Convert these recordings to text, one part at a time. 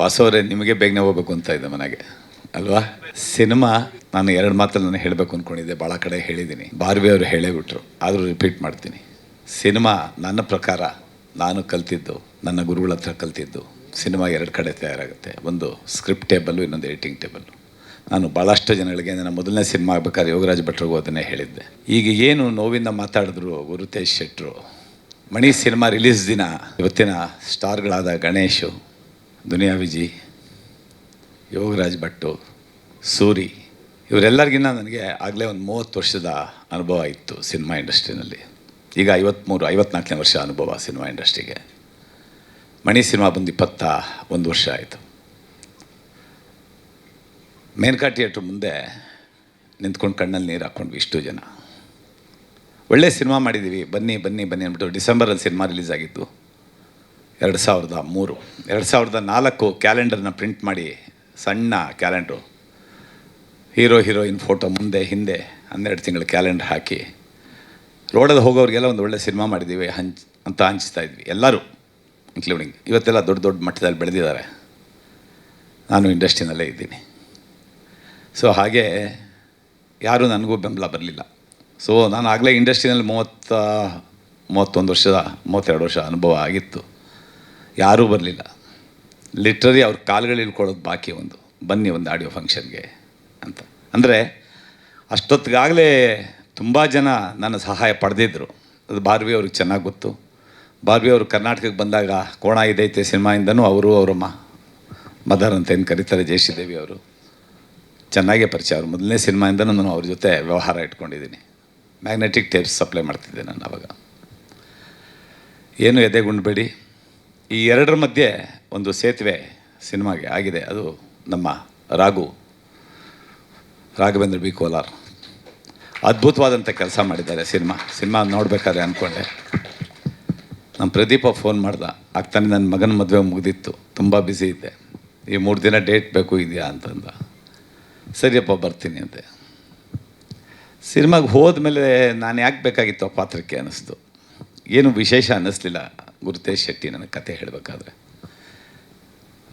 ವಾಸವರೇ ನಿಮಗೆ ಬೇಗನೆ ಹೋಗ್ಬೇಕು ಅಂತ ಇದೆ ಮನೆಗೆ. ಅಲ್ವಾ? ಸಿನಿಮಾ, ನಾನು ಎರಡು ಮಾತಲ್ಲಿ ನಾನು ಹೇಳಬೇಕು ಅಂದ್ಕೊಂಡಿದ್ದೆ ಭಾಳ ಕಡೆ ಹೇಳಿದ್ದೀನಿ. ಬಾರ್ವಿ ಅವರು ಹೇಳೇ ಬಿಟ್ರು, ಆದರೂ ರಿಪೀಟ್ ಮಾಡ್ತೀನಿ. ಸಿನಿಮಾ ನನ್ನ ಪ್ರಕಾರ, ನಾನು ಕಲ್ತಿದ್ದು, ನನ್ನ ಗುರುಗಳ ಹತ್ರ ಕಲ್ತಿದ್ದು, ಸಿನಿಮಾ ಎರಡು ಕಡೆ ತಯಾರಾಗುತ್ತೆ. ಒಂದು ಸ್ಕ್ರಿಪ್ಟ್ ಟೇಬಲ್ಲು ಇನ್ನೊಂದು ಎಡಿಟಿಂಗ್ ಟೇಬಲ್ಲು ನಾನು ಭಾಳಷ್ಟು ಜನಗಳಿಗೆ, ನನ್ನ ಮೊದಲನೇ ಸಿನಿಮಾ ಆಗ್ಬೇಕಾದ್ರೆ ಯೋಗರಾಜ್ ಭಟ್ರಿಗೂ ಅದನ್ನೇ ಹೇಳಿದ್ದೆ. ಈಗ ಏನು ನೋವಿಂದ ಮಾತಾಡಿದ್ರು ಗುರುತೇಶ್ ಶೆಟ್ಟರು ಮಣಿ ಸಿನಿಮಾ ರಿಲೀಸ್ ದಿನ. ಇವತ್ತಿನ ಸ್ಟಾರ್ಗಳಾದ ಗಣೇಶು ದುನಿಯಾ ವಿಜಿ ಯೋಗರಾಜ್ ಭಟ್ಟು, ಸೂರಿ, ಇವರೆಲ್ಲರಿಗಿನ್ನ ನನಗೆ ಆಗಲೇ ಒಂದು ಮೂವತ್ತು ವರ್ಷದ ಅನುಭವ ಇತ್ತು ಸಿನಿಮಾ ಇಂಡಸ್ಟ್ರಿನಲ್ಲಿ. ಈಗ ಐವತ್ತ್ಮೂರು ಐವತ್ನಾಲ್ಕನೇ ವರ್ಷ ಅನುಭವ ಸಿನಿಮಾ ಇಂಡಸ್ಟ್ರಿಗೆ. ಮಣಿ ಸಿನಿಮಾ ಬಂದು ಇಪ್ಪತ್ತ ಒಂದು ವರ್ಷ ಆಯಿತು. ಮೇನ್ಕಾ ಥಿಯೇಟ್ರ್ ಮುಂದೆ ನಿಂತ್ಕೊಂಡು ಕಣ್ಣಲ್ಲಿ ನೀರು ಹಾಕ್ಕೊಂಡ್ವಿ ಇಷ್ಟು ಜನ. ಒಳ್ಳೆ ಸಿನಿಮಾ ಮಾಡಿದ್ದೀವಿ ಬನ್ನಿ ಬನ್ನಿ ಬನ್ನಿ ಅಂದ್ಬಿಟ್ಟು ಡಿಸೆಂಬರಲ್ಲಿ ಸಿನಿಮಾ ರಿಲೀಸ್ ಆಗಿತ್ತು. ಎರಡು ಸಾವಿರದ ಮೂರು. ಎರಡು ಸಾವಿರದ ನಾಲ್ಕು ಕ್ಯಾಲೆಂಡರ್ನ ಪ್ರಿಂಟ್ ಮಾಡಿ ಸಣ್ಣ ಕ್ಯಾಲೆಂಡ್ರು. ಹೀರೋ, ಹೀರೋಯಿನ್ ಫೋಟೋ ಮುಂದೆ, ಹಿಂದೆ ಹನ್ನೆರಡು ತಿಂಗಳ ಕ್ಯಾಲೆಂಡರ್ ಹಾಕಿ. ರೋಡಲ್ಲಿ ಹೋಗೋರಿಗೆಲ್ಲ ಒಂದು ಒಳ್ಳೆ ಸಿನಿಮಾ ಮಾಡಿದ್ದೀವಿ ಹಂಚ್ ಅಂತ ಹಂಚ್ತಾ ಇದ್ವಿ. ಎಲ್ಲರೂ ಇನ್ಕ್ಲೂಡಿಂಗ್ ಇವತ್ತೆಲ್ಲ ದೊಡ್ಡ ದೊಡ್ಡ ಮಟ್ಟದಲ್ಲಿ ಬೆಳೆದಿದ್ದಾರೆ. ನಾನು ಇಂಡಸ್ಟ್ರಿನಲ್ಲೇ ಇದ್ದೀನಿ. ಸೊ ಹಾಗೆ ಯಾರೂ ನನಗೂ ಬೆಂಬಲ ಬರಲಿಲ್ಲ. ಸೊ ನಾನು ಆಗಲೇ ಇಂಡಸ್ಟ್ರಿನಲ್ಲಿ ಮೂವತ್ತ, ಮೂವತ್ತೊಂದು ವರ್ಷದ, ಮೂವತ್ತೆರಡು ವರ್ಷ ಅನುಭವ ಆಗಿತ್ತು. ಯಾರೂ ಬರಲಿಲ್ಲ. ಲಿಟ್ರರಿ ಅವ್ರ ಕಾಲುಗಳು ಇಳ್ಕೊಳ್ಳೋದು ಬಾಕಿ ಒಂದು. ಬನ್ನಿ ಒಂದು ಆಡಿಯೋ ಫಂಕ್ಷನ್ಗೆ ಅಂತ. ಅಂದರೆ ಅಷ್ಟೊತ್ತಿಗಾಗಲೇ ತುಂಬ ಜನ ನನ್ನ ಸಹಾಯ ಪಡೆದಿದ್ದರು ಅದು ಬಾರ್ವಿ ಅವ್ರಿಗೆ ಚೆನ್ನಾಗಿ ಗೊತ್ತು. ಬಾರ್ವಿ ಅವರು ಕರ್ನಾಟಕಕ್ಕೆ ಬಂದಾಗ ಕೋಣ ಇದೈತೆ ಸಿನಿಮಾಯಿಂದನೂ ಅವರು ಅವರಮ್ಮ ಮದರ್ ಅಂತ ಏನು ಕರೀತಾರೆ ಜಯಶ್ರೀದೇವಿ ಅವರು. ಚೆನ್ನಾಗೇ ಪರಿಚಯ ಅವರು. ಮೊದಲನೇ ಸಿನಿಮಾಯಿಂದನೂ ನಾನು ಅವ್ರ ಜೊತೆ ವ್ಯವಹಾರ ಇಟ್ಕೊಂಡಿದ್ದೀನಿ. ಮ್ಯಾಗ್ನೆಟಿಕ್ ಟೇಪ್ಸ್ ಸಪ್ಲೈ ಮಾಡ್ತಿದ್ದೆ ನಾನು ಅವಾಗ. ಏನು ಎದೆಗುಂಡ್ಬೇಡಿ. ಈ ಎರಡರ ಮಧ್ಯೆ ಒಂದು ಸೇತುವೆ ಸಿನಿಮಾಗೆ ಆಗಿದೆ. ಅದು ನಮ್ಮ ರಾಘು, ರಾಘವೇಂದ್ರ ಬಿ ಕೋಲಾರ್. ಅದ್ಭುತವಾದಂಥ ಕೆಲಸ ಮಾಡಿದ್ದಾರೆ ಸಿನಿಮಾ. ಸಿನಿಮಾ ನೋಡಬೇಕಾದ್ರೆ ಅಂದ್ಕೊಂಡೆ. ನಮ್ಮ ಪ್ರದೀಪ ಫೋನ್ ಮಾಡ್ದ. ಆಗ್ತಾನೆ ನನ್ನ ಮಗನ ಮದುವೆ ಮುಗಿದಿತ್ತು. ತುಂಬ ಬ್ಯುಸಿ ಇದ್ದೆ. ಈ ಮೂರು ದಿನ ಡೇಟ್ ಬೇಕು ಇದೆಯಾ ಅಂತಂದ. ಸರಿಯಪ್ಪ, ಬರ್ತೀನಿ ಅಂತೆ ಸಿನಿಮಾಗೆ ಹೋದ್ಮೇಲೆ ನಾನು ಯಾಕೆ ಬೇಕಾಗಿತ್ತು ಆ ಪಾತ್ರಕ್ಕೆ ಅನ್ನಿಸ್ತು. ಏನು ವಿಶೇಷ ಅನ್ನಿಸ್ಲಿಲ್ಲ. ಗುರುತೇಶ್ ಶೆಟ್ಟಿ ನನಗೆ ಕತೆ ಹೇಳಬೇಕಾದ್ರೆ.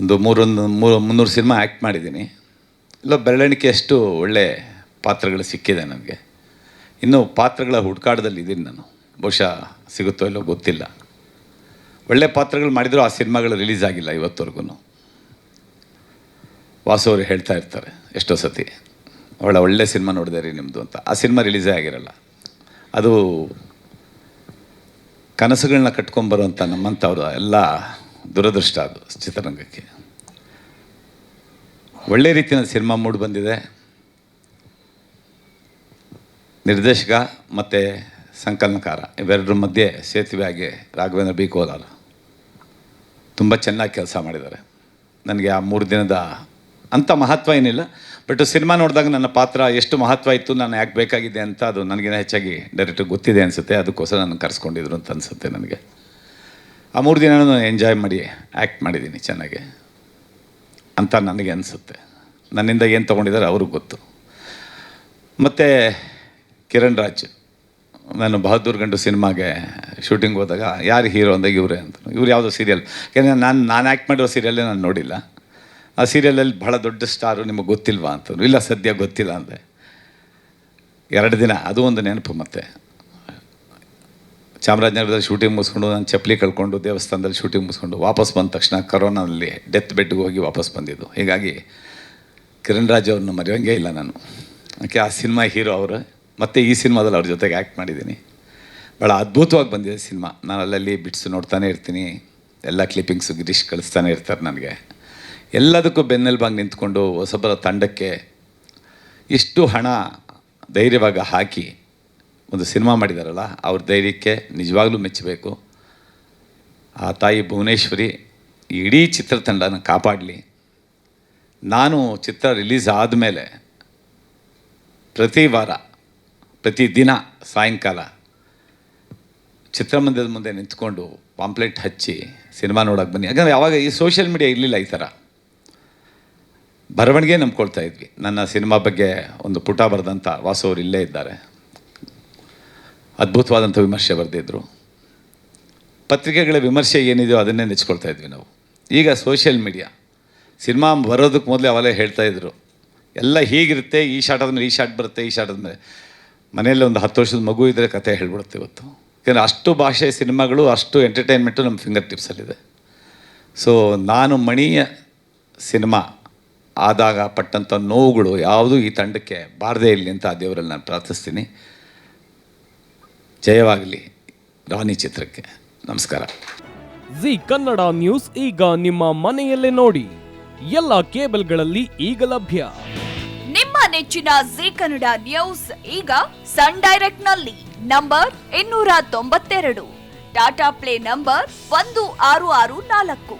ಒಂದು ಮೂರೊಂದು, ಮೂರು, ಮುನ್ನೂರು ಸಿನಿಮಾ ಆ್ಯಕ್ಟ್ ಮಾಡಿದ್ದೀನಿ. ಇಲ್ಲ ಬೆರಳೆಣಿಕೆ ಅಷ್ಟು ಒಳ್ಳೆ ಪಾತ್ರಗಳು ಸಿಕ್ಕಿದೆ ನನಗೆ. ಇನ್ನೂ ಪಾತ್ರಗಳ ಹುಡುಕಾಟದಲ್ಲಿ ಇದ್ದೀನಿ ನಾನು. ಬಹುಶಃ ಸಿಗುತ್ತೋ ಇಲ್ಲೋ ಗೊತ್ತಿಲ್ಲ. ಒಳ್ಳೆ ಪಾತ್ರಗಳು ಮಾಡಿದರೂ ಆ ಸಿನಿಮಾಗಳು ರಿಲೀಸ್ ಆಗಿಲ್ಲ ಇವತ್ತವರೆಗೂ ವಾಸು ಅವರು ಹೇಳ್ತಾ ಇರ್ತಾರೆ ಎಷ್ಟೋ ಸತಿ. ಒಳ್ಳೆ ಒಳ್ಳೆ ಸಿನಿಮಾ ನೋಡಿದೆ ರೀ ನಿಮ್ಮದು ಅಂತ. ಆ ಸಿನಿಮಾ ರಿಲೀಸೇ ಆಗಿರಲ್ಲ. ಅದು ಕನಸುಗಳನ್ನ ಕಟ್ಕೊಂಬರುವಂಥ ನಮ್ಮಂಥವ್ರು ಎಲ್ಲ ದುರದೃಷ್ಟ ಅದು ಚಿತ್ರರಂಗಕ್ಕೆ. ಒಳ್ಳೆ ರೀತಿಯ ಸಿನಿಮಾ ಮೂಡ್ ಬಂದಿದೆ. ನಿರ್ದೇಶಕ ಮತ್ತು ಸಂಕಲನಕಾರ ಇವೆರಡರ ಮಧ್ಯೆ ಸೇತುವೆಯಾಗಿ ರಾಘವೇಂದ್ರ ಬಿ ಕೋಲಾರ. ತುಂಬ ಚೆನ್ನಾಗಿ ಕೆಲಸ ಮಾಡಿದ್ದಾರೆ. ನನಗೆ ಆ ಮೂರು ದಿನದ ಅಂಥ ಮಹತ್ವ ಏನಿಲ್ಲ. ಬಟ್ ಸಿನಿಮಾ ನೋಡಿದಾಗ ನನ್ನ ಪಾತ್ರ ಎಷ್ಟು ಮಹತ್ವ ಇತ್ತು, ನಾನು ಯಾಕೆ ಬೇಕಾಗಿದೆ ಅಂತ ಅದು ನನಗಿನ್ನ ಹೆಚ್ಚಾಗಿ ಡೈರೆಕ್ಟಾಗಿ ಗೊತ್ತಿದೆ ಅನಿಸುತ್ತೆ. ಅದಕ್ಕೋಸ್ಕರ ನಾನು ಕರೆಸ್ಕೊಂಡಿದ್ರು ಅಂತ ಅನಿಸುತ್ತೆ ನನಗೆ. ಆ ಮೂರು ದಿನ ನಾನು ಎಂಜಾಯ್ ಮಾಡಿ ಆ್ಯಕ್ಟ್ ಮಾಡಿದ್ದೀನಿ ಚೆನ್ನಾಗಿ. ಅಂತ ನನಗೆ ಅನಿಸುತ್ತೆ. ನನ್ನಿಂದ ಏನು ತೊಗೊಂಡಿದ್ದಾರೆ ಅವ್ರಿಗೆ ಗೊತ್ತು. ಮತ್ತು ಕಿರಣ್ ರಾಜ್, ನಾನು ಬಹದ್ದೂರ್ ಗಂಡು ಸಿನಿಮಾಗೆ ಶೂಟಿಂಗ್ ಹೋದಾಗ ಯಾರು ಹೀರೋ ಅಂದಾಗ ಇವರೇ ಅಂತ. ಇವ್ರು ಯಾವುದೋ ಸೀರಿಯಲ್ ಯಾಕೆಂದರೆ ನಾನು ನಾನು ಆ್ಯಕ್ಟ್ ಮಾಡಿರೋ ಸೀರಿಯಲ್ಲೇ ನಾನು ನೋಡಿಲ್ಲ. ಆ ಸೀರಿಯಲಲ್ಲಿ ಭಾಳ ದೊಡ್ಡ ಸ್ಟಾರು ನಿಮಗೆ ಗೊತ್ತಿಲ್ವಾ ಅಂತಂದ್ರು. ಇಲ್ಲ, ಸದ್ಯ ಗೊತ್ತಿಲ್ಲ ಅಂದೆ ಎರಡು ದಿನ, ಅದು ಒಂದು ನೆನಪು ಮತ್ತೆ. ಚಾಮರಾಜನಗರದಲ್ಲಿ ಶೂಟಿಂಗ್ ಮುಗಿಸ್ಕೊಂಡು ನಾನು ಚಪ್ಪಲಿ ಕಳ್ಕೊಂಡು, ದೇವಸ್ಥಾನದಲ್ಲಿ ಶೂಟಿಂಗ್ ಮುಗಿಸ್ಕೊಂಡು ವಾಪಸ್ ಬಂದ ತಕ್ಷಣ ಕರೋನಾದಲ್ಲಿ ಡೆತ್ ಬೆಡ್ಗೆ ಹೋಗಿ ವಾಪಸ್ ಬಂದಿದ್ದು. ಹೀಗಾಗಿ ಕಿರಣ್ ರಾಜ್ ಅವ್ರನ್ನ ಮರೆಯೋಂಗೆ ಇಲ್ಲ ನಾನು. ಯಾಕೆ, ಆ ಸಿನಿಮಾ ಹೀರೋ ಅವರು, ಮತ್ತು ಈ ಸಿನಿಮಾದಲ್ಲಿ ಅವ್ರ ಜೊತೆಗೆ ಆ್ಯಕ್ಟ್ ಮಾಡಿದ್ದೀನಿ. ಭಾಳ ಅದ್ಭುತವಾಗಿ ಬಂದಿದೆ ಸಿನಿಮಾ ನಾನು ಅಲ್ಲಲ್ಲಿ ಬಿಟ್ಸ್ ನೋಡ್ತಾನೆ ಇರ್ತೀನಿ. ಎಲ್ಲ ಕ್ಲಿಪ್ಪಿಂಗ್ಸು ಗಿರೀಶ್ ಕಳಿಸ್ತಾನೆ ಇರ್ತಾರೆ ನನಗೆ. ಎಲ್ಲದಕ್ಕೂ ಬೆನ್ನೆಲುಬಾಗಿ ನಿಂತ್ಕೊಂಡು ಹೊಸಬರ ತಂಡಕ್ಕೆ ಇಷ್ಟು ಹಣ ಧೈರ್ಯವಾಗಿ ಹಾಕಿ ಒಂದು ಸಿನಿಮಾ ಮಾಡಿದಾರಲ್ಲ, ಅವ್ರ ಧೈರ್ಯಕ್ಕೆ ನಿಜವಾಗ್ಲೂ ಮೆಚ್ಚಬೇಕು. ಆ ತಾಯಿ ಭುವನೇಶ್ವರಿ ಇಡೀ ಚಿತ್ರತಂಡನ ಕಾಪಾಡಲಿ. ನಾನು ಚಿತ್ರ ರಿಲೀಸ್ ಆದಮೇಲೆ ಪ್ರತಿ ವಾರ, ಪ್ರತಿ ದಿನ ಸಾಯಂಕಾಲ ಚಿತ್ರಮಂದಿರದ ಮುಂದೆ ನಿಂತ್ಕೊಂಡು ಪಾಂಪ್ಲೆಟ್ ಹಚ್ಚಿ ಸಿನಿಮಾ ನೋಡೋಕೆ ಬನ್ನಿ. ಯಾಕಂದರೆ ಯಾವಾಗ ಈ ಸೋಷಿಯಲ್ ಮೀಡಿಯಾ ಇರಲಿಲ್ಲ ಈ ಥರ. ಬರವಣಿಗೆ ನಂಬ್ಕೊಳ್ತಾ ಇದ್ವಿ. ನನ್ನ ಸಿನಿಮಾ ಬಗ್ಗೆ ಒಂದು ಪುಟ ಬರೆದಂಥ ವಾಸು ಅವರು ಇಲ್ಲೇ ಇದ್ದಾರೆ. ಅದ್ಭುತವಾದಂಥ ವಿಮರ್ಶೆ ಬರೆದಿದ್ದರು ಪತ್ರಿಕೆಗಳ ವಿಮರ್ಶೆ ಏನಿದೆಯೋ ಅದನ್ನೇ ನೆಚ್ಕೊಳ್ತಾ ಇದ್ವಿ ನಾವು. ಈಗ ಸೋಷಿಯಲ್ ಮೀಡಿಯಾ. ಸಿನಿಮಾ ಬರೋದಕ್ಕೆ ಮೊದಲೇ ಅವಲೇ ಹೇಳ್ತಾ ಇದ್ರು. ಎಲ್ಲ ಹೀಗಿರುತ್ತೆ, ಈ ಶಾಟ್ ಆದಮೇಲೆ ಈ ಶಾಟ್ ಬರುತ್ತೆ, ಈ ಶಾಟ್ ಆದಮೇಲೆ. ಮನೆಯಲ್ಲಿ ಒಂದು ಹತ್ತು ವರ್ಷದ ಮಗು ಇದ್ದರೆ ಕತೆ ಹೇಳ್ಬಿಡುತ್ತೆ ಇವತ್ತು. ಯಾಕಂದರೆ ಅಷ್ಟು ಭಾಷೆಯ ಸಿನಿಮಾಗಳು, ಅಷ್ಟು ಎಂಟರ್ಟೈನ್ಮೆಂಟು ನಮ್ಮ ಫಿಂಗರ್ ಟಿಪ್ಸಲ್ಲಿದೆ ಸೊ ನಾನು ಮಣಿಯ ಸಿನಿಮಾ ಆದಾಗ ಪಟ್ಟಂಥ ನೋವುಗಳು ಯಾವುದೂ ಈ ತಂಡಕ್ಕೆ ಬಾರದೇ ಇರಲಿ ಅಂತ ಆ ದೇವರಲ್ಲಿ ನಾನು ಪ್ರಾರ್ಥಿಸ್ತೀನಿ. ಜಯವಾಗಲಿ ರಾಣಿ ಚಿತ್ರಕ್ಕೆ ನಮಸ್ಕಾರ. ಜಿ ಕನ್ನಡ ನ್ಯೂಸ್ ಈಗ ನಿಮ್ಮ ಮನೆಯಲ್ಲೇ ನೋಡಿ. ಎಲ್ಲ ಕೇಬಲ್ಗಳಲ್ಲಿ ಈಗ ಲಭ್ಯ. ನಿಮ್ಮ ನೆಚ್ಚಿನ ಜಿ ಕನ್ನಡ ನ್ಯೂಸ್ ಈಗ ಸನ್ ಡೈರೆಕ್ಟ್ನಲ್ಲಿ ನಂಬರ್ ಇನ್ನೂರ ತೊಂಬತ್ತೆರಡು. ಟಾಟಾ ಪ್ಲೇ ನಂಬರ್ ಒಂದು ಆರು ಆರು ನಾಲ್ಕು.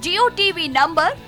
Jio TV number